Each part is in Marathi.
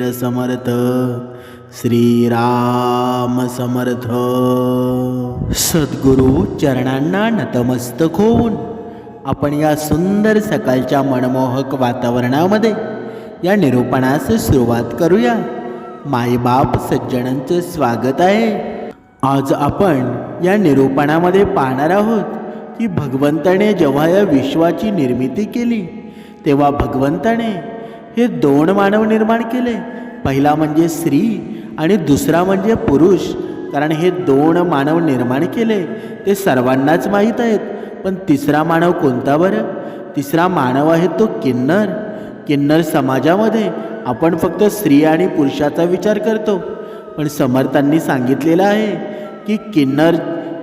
समर्थ श्रीराम समर्थ. सद्गुरु चरणांना नतमस्तक होऊन आपण या सुंदर सकाळच्या मनमोहक वातावरणामध्ये या निरूपणास सुरुवात करूया. मायबाप सज्जनांचे स्वागत आहे. आज आपण या निरूपणामध्ये पाहणार आहोत की भगवंताने जेव्हा या विश्वाची निर्मिती केली तेव्हा भगवंताने हे दोन मानव निर्माण केले. पहिला म्हणजे स्त्री आणि दुसरा म्हणजे पुरुष. कारण हे दोन मानव निर्माण केले. ते सर्वांनाच माहीत आहेत. पण तिसरा मानव कोणता बरं? तिसरा मानव आहे तो किन्नर. किन्नर समाजामध्ये आपण फक्त स्त्री आणि पुरुषाचा विचार करतो. पण समर्थांनी सांगितलेलं आहे की किन्नर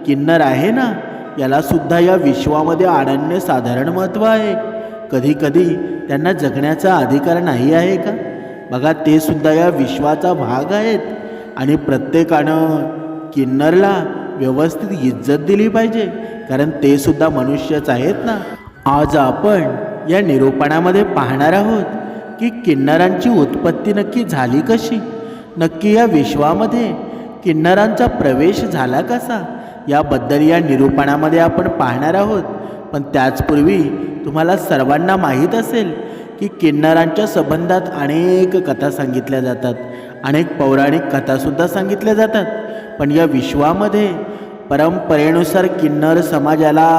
किन्नर आहे ना? यालासुद्धा या विश्वामध्ये अनन्य साधारण महत्त्व आहे. कधी कधी त्यांना जगण्याचा अधिकार नाही आहे का? बघा ते सुद्धा या विश्वाचा भाग आहेत. आणि प्रत्येकानं किन्नरला व्यवस्थित इज्जत दिली पाहिजे. कारण ते सुद्धा मनुष्यच आहेत ना? आज आपण या निरूपणामध्ये पाहणार आहोत की किन्नरांची उत्पत्ती नक्की झाली कशी? नक्की या विश्वामध्ये किन्नरांचा प्रवेश झाला कसा? याबद्दल या निरूपणामध्ये आपण पाहणार आहोत. पण त्याचपूर्वी तुम्हाला सर्वांना माहीत असेल की किन्नरांच्या संबंधात अनेक कथा सांगितल्या जातात. अनेक पौराणिक कथासुद्धा सांगितल्या जातात. पण या विश्वामध्ये परंपरेनुसार किन्नर समाजाला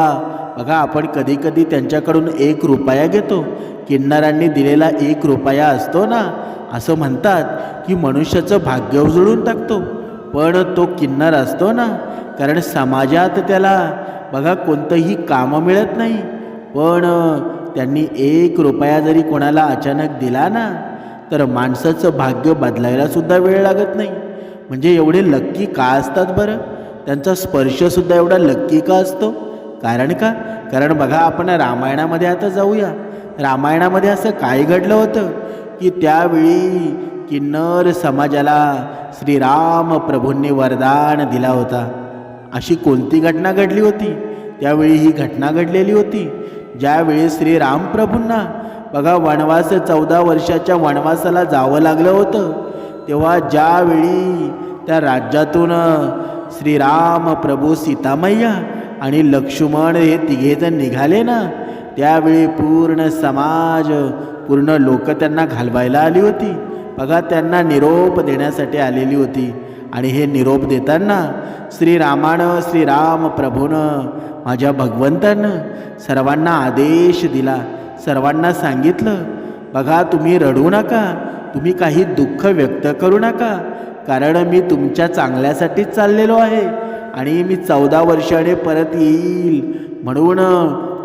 बघा आपण कधीकधी त्यांच्याकडून एक रुपया घेतो. किन्नरांनी दिलेला एक रुपया असतो ना असं म्हणतात की मनुष्याचं भाग्य उजळून टाकतो. पण तो किन्नर असतो ना कारण समाजात त्याला बघा कोणतंही कामं मिळत नाही. पण त्यांनी एक रुपया जरी कोणाला अचानक दिला ना तर माणसाचं भाग्य बदलायलासुद्धा वेळ लागत नाही. म्हणजे एवढे लक्की का असतात बरं? त्यांचा स्पर्शसुद्धा एवढा लक्की का असतो? कारण का? कारण बघा आपण रामायणामध्ये आता जाऊया. रामायणामध्ये असं काय घडलं होतं? की त्यावेळी किन्नर समाजाला श्रीराम प्रभूंनी वरदान दिला होता. अशी कोणती घटना घडली होती? त्यावेळी ही घटना घडलेली होती. ज्यावेळी श्रीरामप्रभूंना बघा वनवास चौदा वर्षाच्या वनवासाला जावं लागलं होतं तेव्हा ज्यावेळी त्या राज्यातून श्रीराम प्रभू सीतामय्या आणि लक्ष्मण हे तिघेजण निघाले ना त्यावेळी पूर्ण समाज पूर्ण लोक त्यांना घालवायला आली होती. बघा त्यांना निरोप देण्यासाठी आलेली होती. आणि हे निरोप देताना श्रीरामानं श्रीराम प्रभूनं माझ्या भगवंतानं सर्वांना आदेश दिला. सर्वांना सांगितलं बघा तुम्ही रडू नका. तुम्ही काही दुःख व्यक्त करू नका. कारण मी तुमच्या चांगल्यासाठीच चाललेलो आहे आणि मी चौदा वर्षाने परत येईल. म्हणून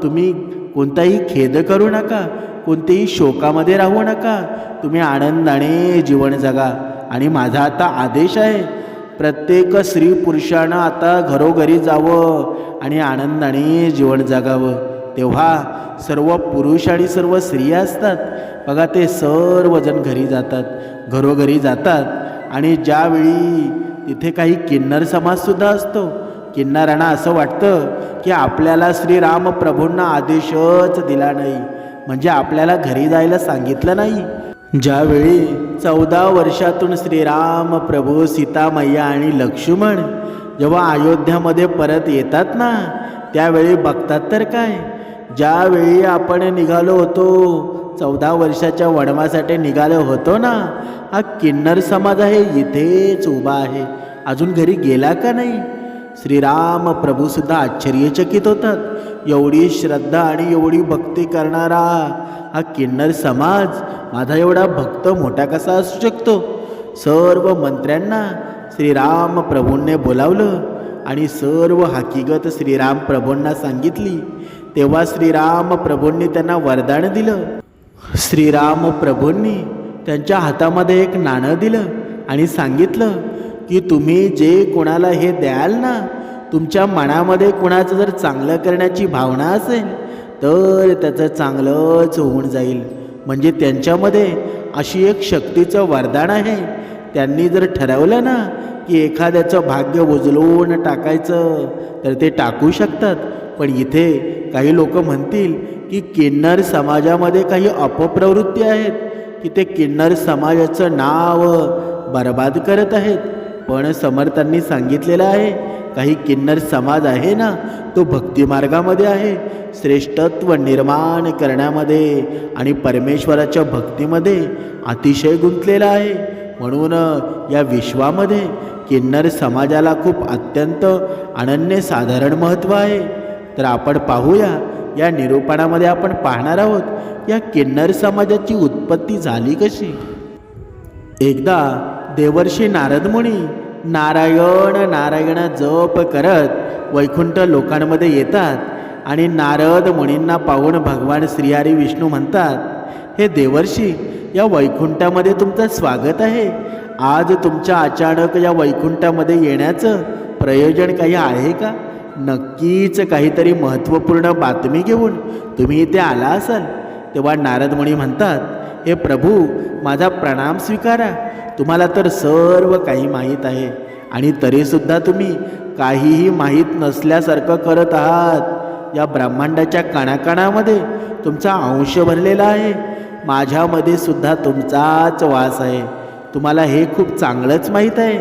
तुम्ही कोणताही खेद करू नका. कोणतेही शोकामध्ये राहू नका. तुम्ही आनंदाने जीवन जगा. आणि माझा आता आदेश आहे. प्रत्येक स्त्री पुरुषानं आता घरोघरी जावं आणि आनंदाने जीवन जगावं. तेव्हा सर्व पुरुष आणि सर्व स्त्रिया असतात. बघा ते सर्वजण घरी जातात घरोघरी जातात. आणि ज्यावेळी तिथे काही किन्नर समाजसुद्धा असतो. किन्नरांना असं वाटतं की आपल्याला श्रीराम प्रभूंना आदेशच दिला नाही. म्हणजे आपल्याला घरी जायला सांगितलं नाही. ज्यावेळी चौदा वर्षातून श्रीराम प्रभू सीतामय्या आणि लक्ष्मण जेव्हा अयोध्यामध्ये परत येतात ना त्यावेळी बघतात तर काय? ज्यावेळी आपण निघालो होतो चौदा वर्षाच्या वणवासाठी निघालो होतो ना हा किन्नर समाज आहे इथेच उभा आहे. अजून घरी गेला का नाही? श्रीराम प्रभूसुद्धा आश्चर्यचकित होतात. एवढी श्रद्धा आणि एवढी भक्ती करणारा हा किन्नर समाज माझा एवढा भक्त मोठा कसा असू शकतो? सर्व मंत्र्यांना श्रीराम प्रभूंनी बोलावलं आणि सर्व हकीकत श्रीराम प्रभूंना सांगितली. तेव्हा श्रीराम प्रभूंनी त्यांना वरदान दिलं. श्रीराम प्रभूंनी त्यांच्या हातामध्ये एक नाणं दिलं आणि सांगितलं की तुम्ही जे कोणाला हे द्याल ना तुमच्या मनामध्ये कोणाचं जर चांगलं करण्याची भावना असेल तर त्याचं चांगलंच होऊन जाईल. म्हणजे त्यांच्यामध्ये अशी एक शक्तीचं वरदान आहे. त्यांनी जर ठरवलं ना की एखाद्याचं भाग्य उजलून टाकायचं तर ते टाकू शकतात. पण इथे काही लोक म्हणतील की किन्नर समाजामध्ये काही अपप्रवृत्ती आहेत की ते किन्नर समाजाचं नाव बर्बाद करत आहेत. पण समर्थांनी सांगितलेलं आहे. काही किन्नर समाज आहे ना तो भक्तिमार्गामध्ये आहे. श्रेष्ठत्व निर्माण करण्यामध्ये आणि परमेश्वराच्या भक्तीमध्ये अतिशय गुंतलेला आहे. म्हणून या विश्वामध्ये किन्नर समाजाला खूप अत्यंत अनन्यसाधारण महत्त्व आहे. तर आपण पाहूया या निरूपणामध्ये आपण पाहणार आहोत या किन्नर समाजाची उत्पत्ती झाली कशी? एकदा देवर्षी नारद मुनी नारायण नारायण जप करत वैकुंठ लोकांमध्ये येतात आणि नारद मुनींना पाहून भगवान श्रीहरी विष्णू म्हणतात हे देवर्षी या वैकुंठामध्ये तुमचं स्वागत आहे. आज तुमच्या अचानक या वैकुंठामध्ये येण्याचं प्रयोजन काही आहे का? नक्कीच काहीतरी महत्त्वपूर्ण बातमी घेऊन तुम्ही इथे आला असाल. तेव्हा नारद मुनी म्हणतात हे प्रभू माझा प्रणाम स्वीकारा. तुम्हाला तर सर्व काही माहीत आहे. आणि तरीसुद्धा तुम्ही काहीही माहीत नसल्यासारखं करत आहात. या ब्रह्मांडाच्या कणाकणामध्ये तुमचा अंश भरलेला आहे. माझ्यामध्ये सुद्धा तुमचाच वास आहे. तुम्हाला हे खूप चांगलंच माहीत आहे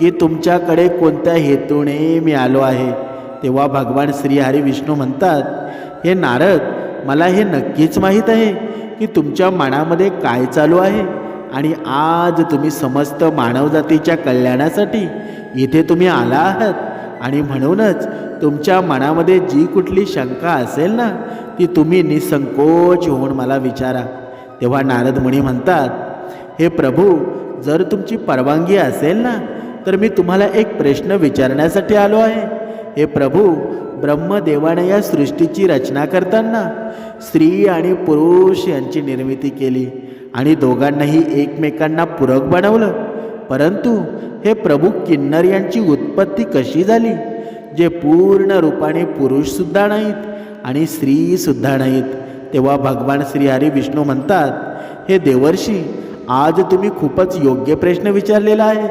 की तुमच्याकडे कोणत्या हेतूने मी आलो आहे. तेव्हा भगवान श्री हरी विष्णू म्हणतात हे नारद मला हे नक्कीच माहीत आहे. की तुमच्या मनामध्ये काय चालू आहे? आणि आज तुम्ही समस्त मानवजातीच्या कल्याणासाठी इथे तुम्ही आला आहात. आणि म्हणूनच तुमच्या मनामध्ये जी कुठली शंका असेल ना ती तुम्ही निसंकोच होऊन मला विचारा. तेव्हा नारद मुनी म्हणतात हे प्रभू जर तुमची परवानगी असेल ना तर मी तुम्हाला एक प्रश्न विचारण्यासाठी आलो आहे. हे प्रभू ब्रह्मदेवाने या सृष्टीची रचना करताना स्त्री आणि पुरुष यांची निर्मिती केली आणि दोघांनाही एकमेकांना पूरक बनवलं. परंतु हे प्रभू किन्नर यांची उत्पत्ती कशी झाली? जे पूर्ण रूपाने पुरुषसुद्धा नाहीत आणि स्त्रीसुद्धा नाहीत. तेव्हा भगवान श्री हरी विष्णू म्हणतात हे देवर्षी आज तुम्ही खूपच योग्य प्रश्न विचारलेला आहे.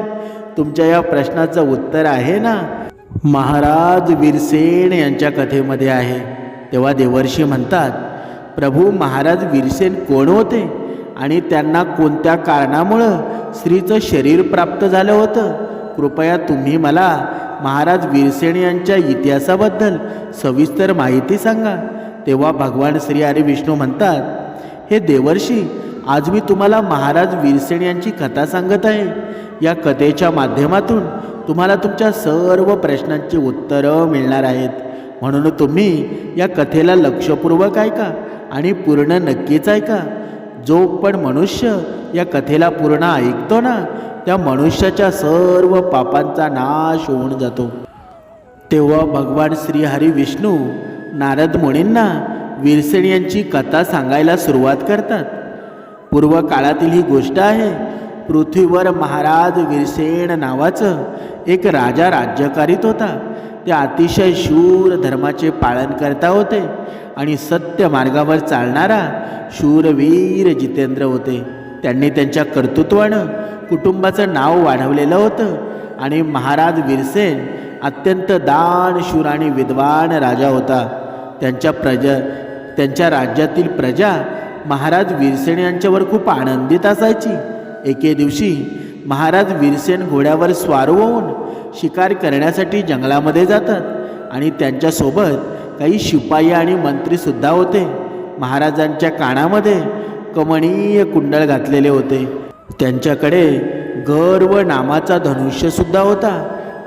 तुमच्या या प्रश्नाचं उत्तर आहे ना? महाराज वीरसेन यांच्या कथेमध्ये आहे. तेव्हा देवर्षी म्हणतात प्रभू महाराज वीरसेन कोण होते? आणि त्यांना कोणत्या कारणामुळं स्त्रीचं शरीर प्राप्त झालं होतं? कृपया तुम्ही मला महाराज वीरसेन यांच्या इतिहासाबद्दल सविस्तर माहिती सांगा. तेव्हा भगवान श्री हरी विष्णू म्हणतात हे देवर्षी आज मी तुम्हाला महाराज वीरसेन यांची कथा सांगत आहे. या कथेच्या माध्यमातून तुम्हाला तुमच्या सर्व प्रश्नांची उत्तरं मिळणार आहेत. म्हणून तुम्ही या कथेला लक्षपूर्वक ऐका आणि पूर्ण नक्कीच ऐका. जो पण मनुष्य या कथेला पूर्ण ऐकतो ना त्या मनुष्याच्या सर्व पापांचा नाश होऊन जातो. तेव्हा भगवान श्रीहरी विष्णू नारद मुनींना वीरसेन यांची कथा सांगायला सुरुवात करतात. पूर्व काळातील ही गोष्ट आहे. पृथ्वीवर महाराज विरसेण नावाचं एक राजा राज्य करीत होता. ते अतिशय शूर धर्माचे पालन करता होते आणि सत्य मार्गावर चालणारा शूरवीर जितेंद्र होते. त्यांनी त्यांच्या कर्तृत्वानं कुटुंबाचं नाव वाढवलेलं होतं आणि महाराज विरसेन अत्यंत दानशूर आणि विद्वान राजा होता. त्यांच्या प्रजा त्यांच्या राज्यातील प्रजा महाराज वीरसेन यांच्यावर खूप आनंदित असायची. एके दिवशी महाराज वीरसेन घोड्यावर स्वार होऊन शिकार करण्यासाठी जंगलामध्ये जातात आणि त्यांच्यासोबत काही शिपाई आणि मंत्रीसुद्धा होते. महाराजांच्या कानामध्ये कमणीय कुंडळ घातलेले होते. त्यांच्याकडे गर्व नामाचा धनुष्यसुद्धा होता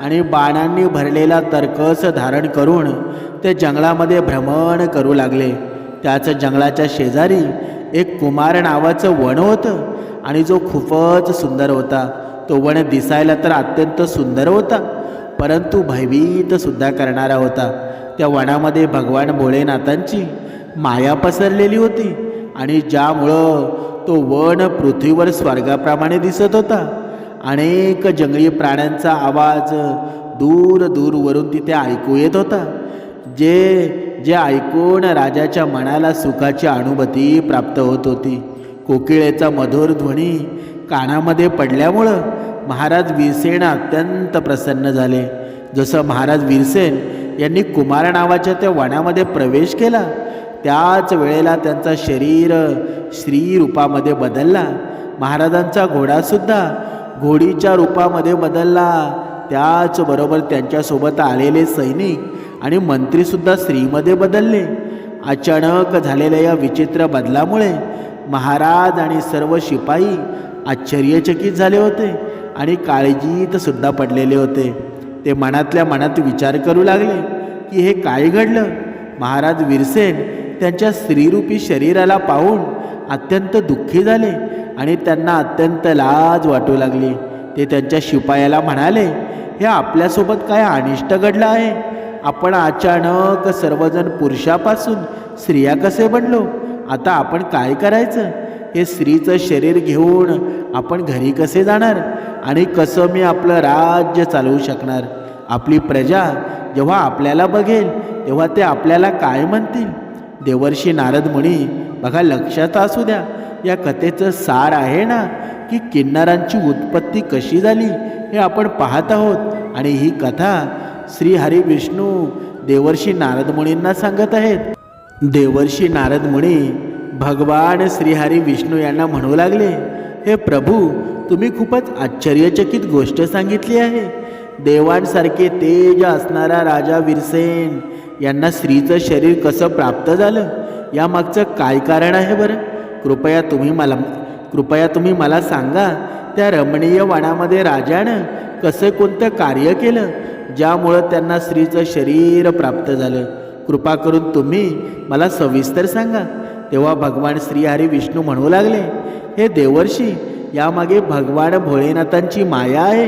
आणि बाणांनी भरलेला तर्कस धारण करून ते जंगलामध्ये भ्रमण करू लागले. त्याच जंगलाच्या शेजारी एक कुमार नावाचं वण होतं. आणि जो खूपच सुंदर होता. तो वण दिसायला तर अत्यंत सुंदर होता. परंतु भयभीतसुद्धा करणारा होता. त्या वनामध्ये भगवान भोळेनाथांची माया पसरलेली होती. आणि ज्यामुळं तो वन पृथ्वीवर स्वर्गाप्रमाणे दिसत होता. अनेक जंगली प्राण्यांचा आवाज दूर दूरवरून तिथे ऐकू येत होता. जे जे ऐकून राजाच्या मनाला सुखाची अनुभूती प्राप्त होत होती. कोकिळेचा मधुर ध्वनी कानामध्ये पडल्यामुळं महाराज वीरसेन अत्यंत प्रसन्न झाले. जसं महाराज वीरसेन यांनी कुमार नावाच्या त्या वनामध्ये प्रवेश केला त्याच वेळेला त्यांचा शरीर श्री रूपामध्ये बदलला. महाराजांचा घोडासुद्धा घोडीच्या रूपामध्ये बदलला. त्याचबरोबर त्यांच्यासोबत आलेले सैनिक आणि मंत्रीसुद्धा स्त्रीमध्ये बदलले. अचानक झालेल्या या विचित्र बदलामुळे महाराज आणि सर्व शिपाई आश्चर्यचकित झाले होते आणि काळजीत सुद्धा पडलेले होते. ते मनातल्या मनात विचार करू लागले की हे काय घडलं? महाराज विरसेन त्यांच्या स्त्रीरूपी शरीराला पाहून अत्यंत दुःखी झाले आणि त्यांना अत्यंत लाज वाटू लागली. ते त्यांच्या शिपायाला म्हणाले हे आपल्यासोबत काय अनिष्ट घडलं आहे? आपण अचानक सर्वजण पुरुषापासून स्त्रिया कसे बनलो? आता आपण काय करायचं? हे स्त्रीचं शरीर घेऊन आपण घरी कसे जाणार? आणि कसं मी आपलं राज्य चालवू शकणार? आपली प्रजा जेव्हा आपल्याला बघेल तेव्हा ते आपल्याला काय म्हणतील? देवर्षी नारद मुनी बघा लक्षात असू द्या या कथेचं सार आहे ना की किन्नरांची उत्पत्ती कशी झाली हे आपण पाहत आहोत. आणि ही कथा श्री हरी विष्णू देवर्षी नारदमुनींना सांगत आहेत. देवर्षी नारदमुनी भगवान श्रीहरी विष्णू यांना म्हणू लागले हे प्रभू तुम्ही खूपच आश्चर्यचकित गोष्ट सांगितली आहे. देवांसारखे तेज असणारा राजा विरसेन यांना स्त्रीचं शरीर कसं प्राप्त झालं? यामागचं काय कारण आहे बरं? कृपया तुम्ही मला कृपया तुम्ही मला सांगा त्या रमणीय वनामध्ये राजानं कसं कोणतं कार्य केलं? ज्यामुळं त्यांना स्त्रीचं शरीर प्राप्त झालं. कृपा करून तुम्ही मला सविस्तर सांगा. तेव्हा भगवान श्रीहरी विष्णू म्हणू लागले हे देवर्षी यामागे भगवान भोळेनाथांची माया आहे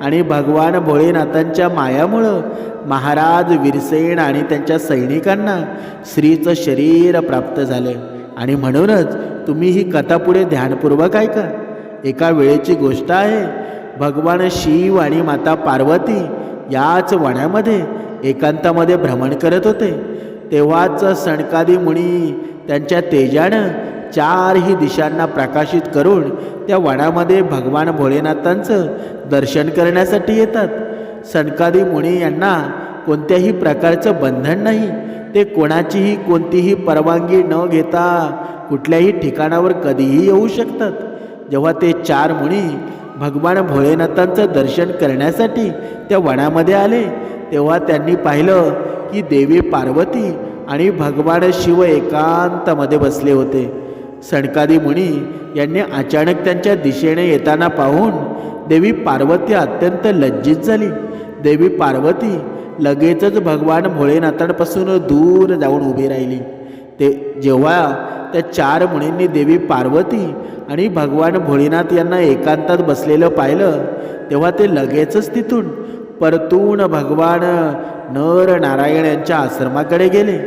आणि भगवान भोळेनाथांच्या मायामुळं महाराज विरसेन आणि त्यांच्या सैनिकांना स्त्रीचं शरीर प्राप्त झालं. आणि म्हणूनच तुम्ही ही कथा पुढे ध्यानपूर्वक ऐका. एका वेळेची गोष्ट आहे भगवान शिव आणि माता पार्वती याच वण्यामध्ये एकांतामध्ये भ्रमण करत होते. तेव्हाच सणकादी मुनी त्यांच्या तेजानं चारही दिशांना प्रकाशित करून त्या वनामध्ये भगवान भोलेनाथांचं दर्शन करण्यासाठी येतात. सणकादी मुनी यांना कोणत्याही प्रकारचं बंधन नाही. ते कोणाचीही कोणतीही परवानगी न घेता कुठल्याही ठिकाणावर कधीही येऊ शकतात. जेव्हा ते चार मुनी भगवान भोलेनाथांचं दर्शन करण्यासाठी त्या वनामध्ये आले. तेव्हा त्यांनी पाहिलं की देवी पार्वती आणि भगवान शिव एकांतामध्ये बसले होते. सणकादी मुनी यांनी अचानक त्यांच्या दिशेने येताना पाहून देवी पार्वती अत्यंत लज्जित झाली. देवी पार्वती लगेचच भगवान भोळेनाथांपासून दूर जाऊन उभी राहिली. ते जेव्हा त्या चार मुनींनी देवी पार्वती आणि भगवान भोळीनाथ यांना एकांतात बसलेलं पाहिलं तेव्हा ते लगेचच तिथून परतून भगवान नर नारायण यांच्या आश्रमाकडे गेले.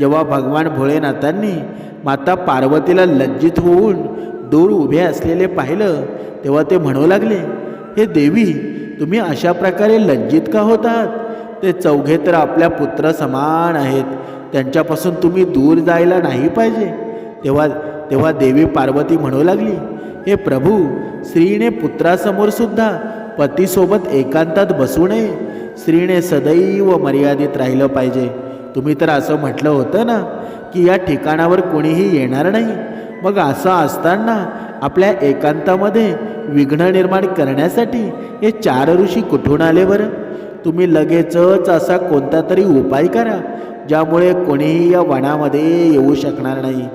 जेव्हा भगवान भोळेनाथांनी माता पार्वतीला लज्जित होऊन दूर उभे असलेले पाहिलं तेव्हा ते म्हणू लागले हे देवी तुम्ही अशा प्रकारे लज्जित का होत आहात? ते चौघे तर आपल्या पुत्र समान आहेत त्यांच्यापासून तुम्ही दूर जायला नाही पाहिजे. तेव्हा तेव्हा देवी पार्वती म्हणू लागली हे प्रभू स्त्रीने पुत्रासमोर सुद्धा पतीसोबत एकांतात बसू नये. स्त्रीने सदैव मर्यादित राहिलं पाहिजे. तुम्ही तर असं म्हटलं होतं ना की या ठिकाणावर कोणीही येणार नाही. मग असं असताना आपल्या एकांतामध्ये विघ्न निर्माण करण्यासाठी हे चार ऋषी कुठून आले बरं? तुम्ही लगेचच असा कोणता तरी उपाय करा ज्यामुळे कोणीही या वनामध्ये येऊ शकणार नाही.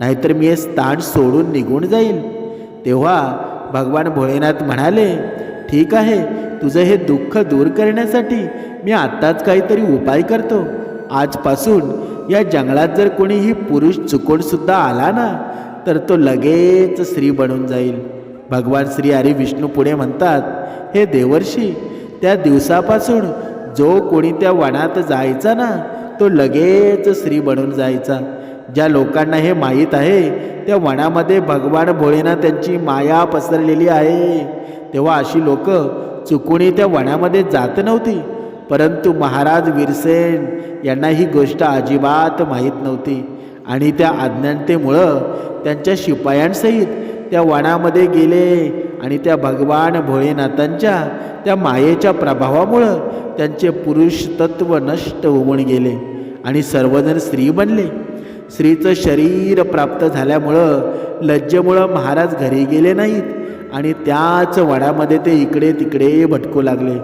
नाहीतर मी हे स्थान सोडून निघून जाईल तेव्हा भगवान भोळेनाथ म्हणाले ठीक आहे तुझं हे दुःख दूर करण्यासाठी मी आत्ताच काहीतरी उपाय करतो. आजपासून या जंगलात जर कोणीही पुरुष चुकूनसुद्धा आला ना तर तो लगेच स्त्री बनून जाईल. भगवान श्री हरी विष्णू पुढे म्हणतात हे देवर्षी त्या दिवसापासून जो कोणी त्या वनात जायचा ना तो लगेच स्त्री बनून जायचा. ज्या लोकांना हे माहीत आहे त्या वनामध्ये भगवान भोळेनाथ त्यांची माया पसरलेली आहे. तेव्हा अशी लोक चुकूनही त्या वनामध्ये जात नव्हती. परंतु महाराज वीरसेन यांना ही गोष्ट अजिबात माहीत नव्हती. आणि त्या अज्ञानतेमुळं त्यांच्या शिपायांसहित त्या वनामध्ये गेले आणि त्या भगवान भोळेनाथांच्या त्या मायेच्या प्रभावामुळं त्यांचे पुरुष तत्व नष्ट होऊन गेले आणि सर्वजण स्त्री बनले. स्त्रीचं शरीर प्राप्त झाल्यामुळं लज्जेमुळं महाराज घरी गेले नाहीत आणि त्याच वडामध्ये ते इकडे तिकडे भटकू लागले.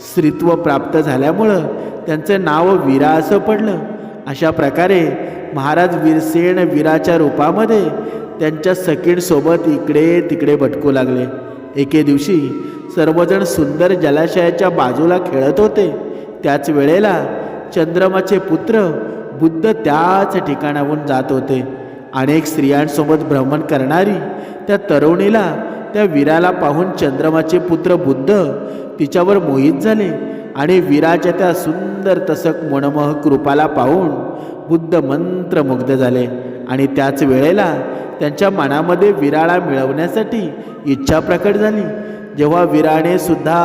स्त्रीत्व प्राप्त झाल्यामुळं त्यांचं नाव वीरा असं पडलं. अशा प्रकारे महाराज वीरसेन वीराच्या रूपामध्ये त्यांच्या सखींसोबत इकडे तिकडे भटकू लागले. एके दिवशी सर्वजण सुंदर जलाशयाच्या बाजूला खेळत होते. त्याच वेळेला चंद्रमाचे पुत्र बुद्ध त्याच ठिकाणाहून जात होते. अनेक स्त्रियांसोबत भ्रमण करणारी त्या तरुणीला त्या वीराला पाहून चंद्रमाचे पुत्र बुद्ध तिच्यावर मोहित झाले आणि वीराच्या त्या सुंदर तसक मनमोहक रूपाला पाहून बुद्ध मंत्रमुग्ध झाले आणि त्याच वेळेला त्यांच्या मनामध्ये विराळा मिळवण्यासाठी इच्छा प्रकट झाली. जेव्हा विराने सुद्धा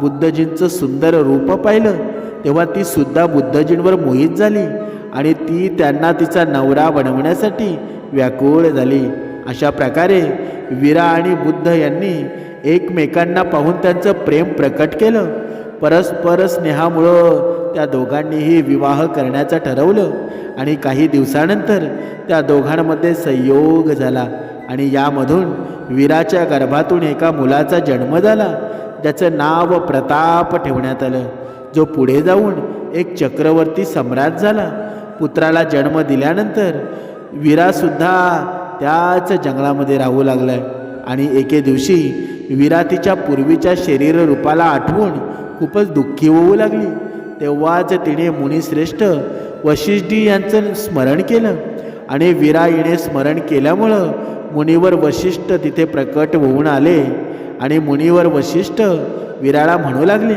बुद्धजींचं सुंदर रूप पाहिलं तेव्हा ती सुद्धा बुद्धजींवर मोहित झाली. आणि ती त्यांना तिचा नवरा बनवण्यासाठी व्याकुळ झाली. अशा प्रकारे वीरा आणि बुद्ध यांनी एकमेकांना पाहून त्यांचं प्रेम प्रकट केलं. परस्पर स्नेहामुळं त्या दोघांनीही विवाह करण्याचं ठरवलं आणि काही दिवसानंतर त्या दोघांमध्ये संयोग झाला आणि यामधून वीराच्या गर्भातून एका मुलाचा जन्म झाला ज्याचं नाव प्रताप ठेवण्यात आलं जो पुढे जाऊन एक चक्रवर्ती सम्राट झाला. पुत्राला जन्म दिल्यानंतर वीरासुद्धा त्याच जंगलामध्ये राहू लागलाय. आणि एके दिवशी वीरा तिच्या पूर्वीच्या शरीर रूपाला आठवून खूपच दुःखी होऊ लागली. तेव्हाच तिने मुनिश्रेष्ठ वशिष्ठी यांचं स्मरण केलं. आणि वीरा हिने स्मरण केल्यामुळं मुनीवर वशिष्ठ तिथे प्रकट होऊन आले. आणि मुनीवर वशिष्ठ विराळा म्हणू लागले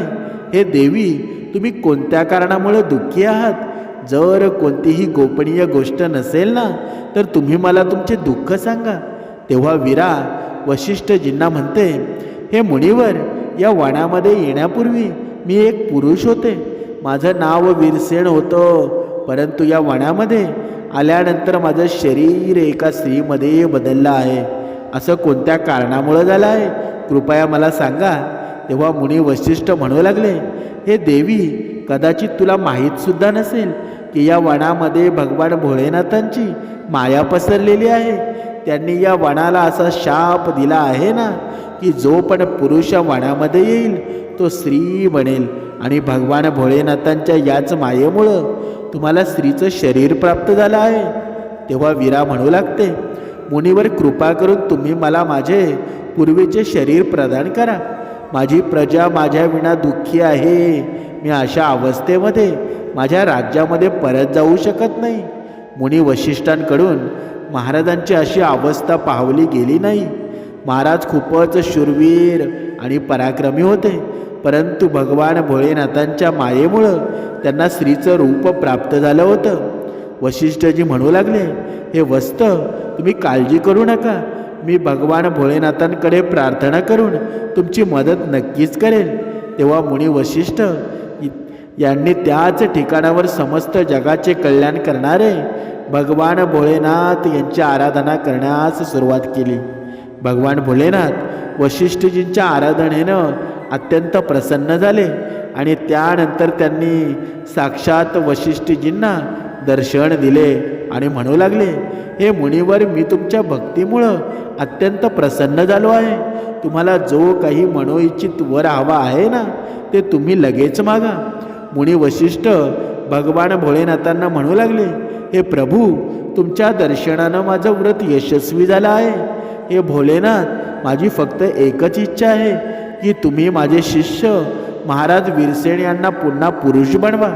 हे देवी तुम्ही कोणत्या कारणामुळे दुःखी आहात? जर कोणतीही गोपनीय गोष्ट नसेल ना तर तुम्ही मला तुमचे दुःख सांगा. तेव्हा विरा वशिष्ठजींना म्हणते हे मुनीवर या वनामध्ये येण्यापूर्वी मी एक पुरुष होते. माझं नाव वीरसेन होतं परंतु या वनामध्ये आल्यानंतर माझं शरीर एका स्त्रीमध्ये बदललं आहे. असं कोणत्या कारणामुळं झालं आहे? कृपया मला सांगा. तेव्हा मुनी वशिष्ठ म्हणू लागले हे देवी कदाचित तुला माहीतसुद्धा नसेल की या वनामध्ये भगवान भोळेनाथांची माया पसरलेली आहे. त्यांनी या वनाला असा शाप दिला आहे ना की जो पण पुरुष या वनामध्ये येईल तो स्त्री बनेल. आणि भगवान भोळेनाथांच्या याच मायेमुळं तुम्हाला स्त्रीचं शरीर प्राप्त झालं आहे. तेव्हा वीरा म्हणू लागते मुनीवर कृपा करून तुम्ही मला माझे पूर्वीचे शरीर प्रदान करा. माझी प्रजा माझ्या विना दुःखी आहे. मी अशा अवस्थेमध्ये माझ्या राज्यामध्ये परत जाऊ शकत नाही. मुनी वशिष्ठांकडून महाराजांची अशी अवस्था पाहवली गेली नाही. महाराज खूपच शूरवीर आणि पराक्रमी होते. परंतु भगवान भोळेनाथांच्या मायेमुळं त्यांना स्त्रीचं रूप प्राप्त झालं होतं. वशिष्ठजी म्हणू लागले हे वस्त तुम्ही काळजी करू नका. मी भगवान भोळेनाथांकडे प्रार्थना करून तुमची मदत नक्कीच करेल तेव्हा मुनी वशिष्ठ यांनी त्याच ठिकाणावर समस्त जगाचे कल्याण करणारे भगवान भोळेनाथ यांची आराधना करण्यास सुरुवात केली. भगवान भोलेनाथ वशिष्ठजींच्या आराधनेनं अत्यंत प्रसन्न झाले आणि त्यानंतर त्यांनी साक्षात वशिष्ठजींना दर्शन दिले आणि म्हणू लागले हे मुनीवर मी तुमच्या भक्तीमुळं अत्यंत प्रसन्न झालो आहे. तुम्हाला जो काही मनोइच्छित वर हवा आहे ना ते तुम्ही लगेच मागा. मुनी वशिष्ठ भगवान भोळेनाथांना म्हणू लागले हे प्रभू तुमच्या दर्शनानं माझं व्रत यशस्वी झालं आहे. हे भोलेनाथ माझी फक्त एकच इच्छा आहे की तुम्ही माझे शिष्य महाराज वीरसेन यांना पुन्हा पुरुष बनवा.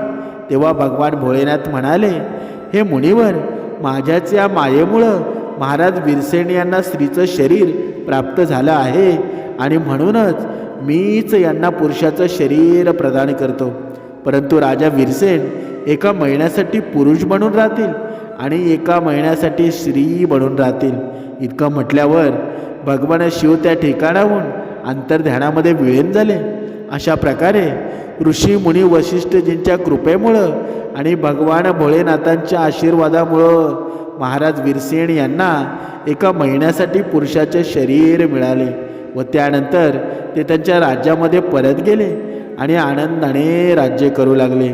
तेव्हा भगवान भोळेनाथ म्हणाले हे मुनीवर माझ्याच या मायेमुळं महाराज विरसेन यांना स्त्रीचं शरीर प्राप्त झालं आहे आणि म्हणूनच मीच यांना पुरुषाचं शरीर प्रदान करतो. परंतु राजा विरसेन एका महिन्यासाठी पुरुष बनून राहतील आणि एका महिन्यासाठी श्री बनून राहतील. इतकं म्हटल्यावर भगवान शिव त्या ठिकाणाहून अंतर्ध्यानामध्ये विलीन झाले. अशा प्रकारे ऋषी मुनी वशिष्ठजींच्या कृपेमुळं आणि भगवान भोळेनाथांच्या आशीर्वादामुळं महाराज विरसेन यांना एका महिन्यासाठी पुरुषाचे शरीर मिळाले व त्यानंतर ते त्यांच्या राज्यामध्ये परत गेले. आणि आनंदाने राज्य करू लागले.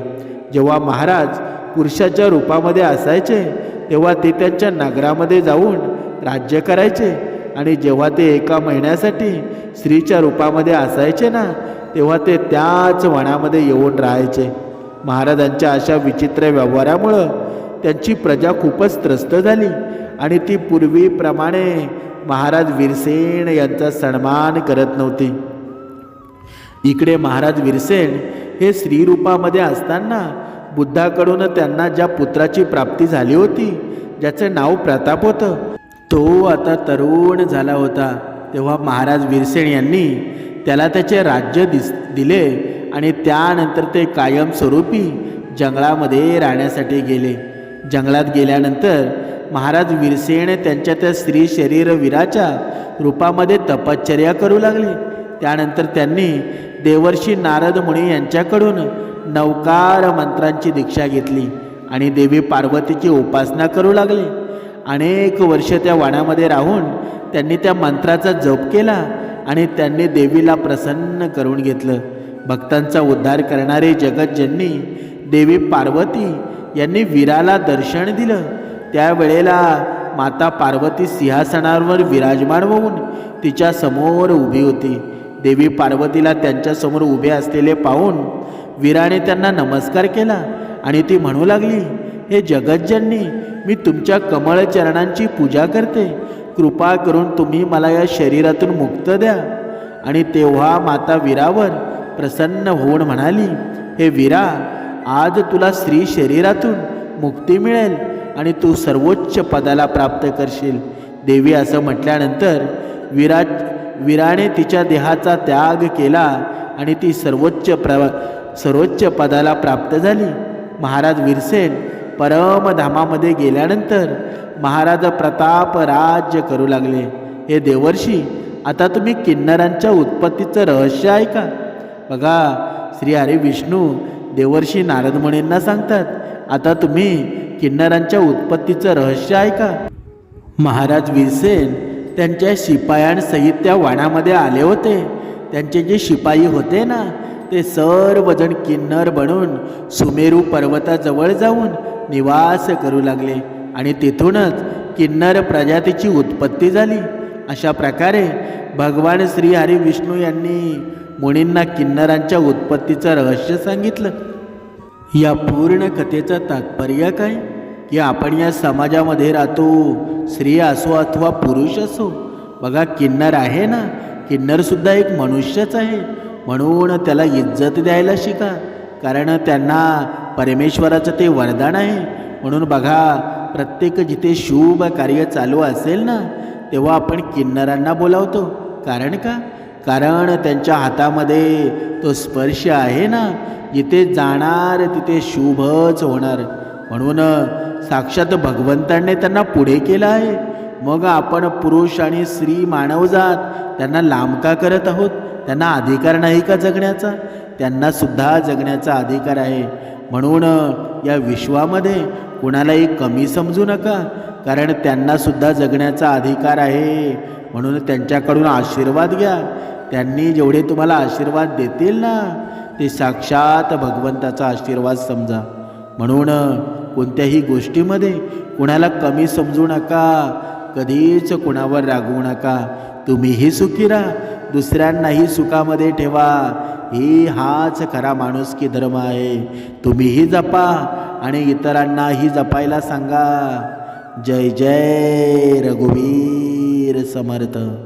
जेव्हा महाराज पुरुषाच्या रूपामध्ये असायचे तेव्हा ते त्यांच्या नगरामध्ये जाऊन राज्य करायचे. आणि जेव्हा ते एका महिन्यासाठी स्त्रीच्या रूपामध्ये असायचे ना तेव्हा ते त्याच वनामध्ये येऊन राहायचे. महाराजांच्या अशा विचित्र व्यवहारामुळं त्यांची प्रजा खूपच त्रस्त झाली आणि ती पूर्वीप्रमाणे महाराज वीरसेन यांचा सन्मान करत नव्हती. इकडे महाराज विरसेन हे स्त्रीरूपामध्ये असताना बुद्धाकडून त्यांना ज्या पुत्राची प्राप्ती झाली होती ज्याचं नाव प्रताप होतं तो आता तरुण झाला होता. तेव्हा महाराज विरसेन यांनी त्याला त्याचे राज्य दिस दिले आणि त्यानंतर ते कायमस्वरूपी जंगलामध्ये राहण्यासाठी गेले. जंगलात गेल्यानंतर महाराज विरसेन त्यांच्या त्या स्त्री शरीरवीराच्या रूपामध्ये तपश्चर्या करू लागले. त्यानंतर त्यांनी देवर्षी नारद मुनी यांच्याकडून नवकार मंत्रांची दीक्षा घेतली आणि देवी पार्वतीची उपासना करू लागले. अनेक वर्ष त्या वाण्यामध्ये राहून त्यांनी त्या मंत्राचा जप केला आणि त्यांनी देवीला प्रसन्न करून घेतलं. भक्तांचा उद्धार करणारे जगतजननी देवी पार्वती यांनी वीराला दर्शन दिलं त्यावेळेला माता पार्वती सिंहासनावर विराजमान होऊन तिच्या समोर उभी होती. देवी पार्वतीला त्यांच्यासमोर उभे असलेले पाहून वीराने त्यांना नमस्कार केला आणि ती म्हणू लागली हे जगज्जननी मी तुमच्या कमळचरणांची पूजा करते. कृपा करून तुम्ही मला या शरीरातून मुक्त द्या. आणि तेव्हा माता वीरावर प्रसन्न होऊन म्हणाली हे वीरा आज तुला स्त्री शरीरातून मुक्ती मिळेल आणि तू सर्वोच्च पदाला प्राप्त करशील. देवी असं म्हटल्यानंतर विराज वीराने तिच्या देहाचा त्याग केला आणि ती सर्वोच्च प्र सर्वोच्च पदाला प्राप्त झाली. महाराज वीरसेन परमधामामध्ये गेल्यानंतर महाराज प्रताप राज्य करू लागले. हे देवर्षी आता तुम्ही किन्नरांच्या उत्पत्तीचं रहस्य ऐका. बघा श्री हरी विष्णू देवर्षी नारद मुनींना सांगतात आता तुम्ही किन्नरांच्या उत्पत्तीचं रहस्य ऐका. महाराज वीरसेन त्यांच्या शिपायांसहित त्या वाणामध्ये आले होते. त्यांचे जे शिपाई होते ना ते सर्वजण किन्नर बनून सुमेरू पर्वताजवळ जाऊन निवास करू लागले आणि तिथूनच किन्नर प्रजातीची उत्पत्ती झाली. अशा प्रकारे भगवान श्री हरी विष्णू यांनी मुनींना किन्नरांच्या उत्पत्तीचं रहस्य सांगितलं. या पूर्ण कथेचं तात्पर्य काय? की आपण या समाजामध्ये राहतो. स्त्री असो अथवा पुरुष असो. बघा किन्नर आहे ना? किन्नरसुद्धा एक मनुष्यच आहे. म्हणून त्याला इज्जत द्यायला शिका. कारण त्यांना परमेश्वराचं ते वरदान आहे. म्हणून बघा प्रत्येक जिथे शुभ कार्य चालू असेल ना तेव्हा आपण किन्नरांना बोलावतो. कारण का? कारण त्यांच्या हातामध्ये तो स्पर्श आहे ना. जिथे जाणार तिथे शुभच होणार. म्हणून साक्षात भगवंतांनी त्यांना पुढे केलं आहे. मग आपण पुरुष आणि स्त्री मानवजात त्यांना लांब का करत आहोत? त्यांना अधिकार नाही का जगण्याचा? त्यांनासुद्धा जगण्याचा अधिकार आहे. म्हणून या विश्वामध्ये कुणालाही कमी समजू नका कारण त्यांनासुद्धा जगण्याचा अधिकार आहे. म्हणून त्यांच्याकडून आशीर्वाद घ्या. त्यांनी जेवढे तुम्हाला आशीर्वाद देतील ना ते साक्षात भगवंताचा आशीर्वाद समजा. म्हणून कोणत्याही गोष्टीमध्ये कुणाला कमी समजू नका कधीच कुणावर रागवू नका. तुम्हीही सुखी राहा दुसऱ्यांनाही सुखामध्ये ठेवा. ही हाच खरा माणुसकी धर्म आहे. तुम्हीही जपा आणि इतरांनाही जपायला सांगा. जय जय रघुवीर समर्थ.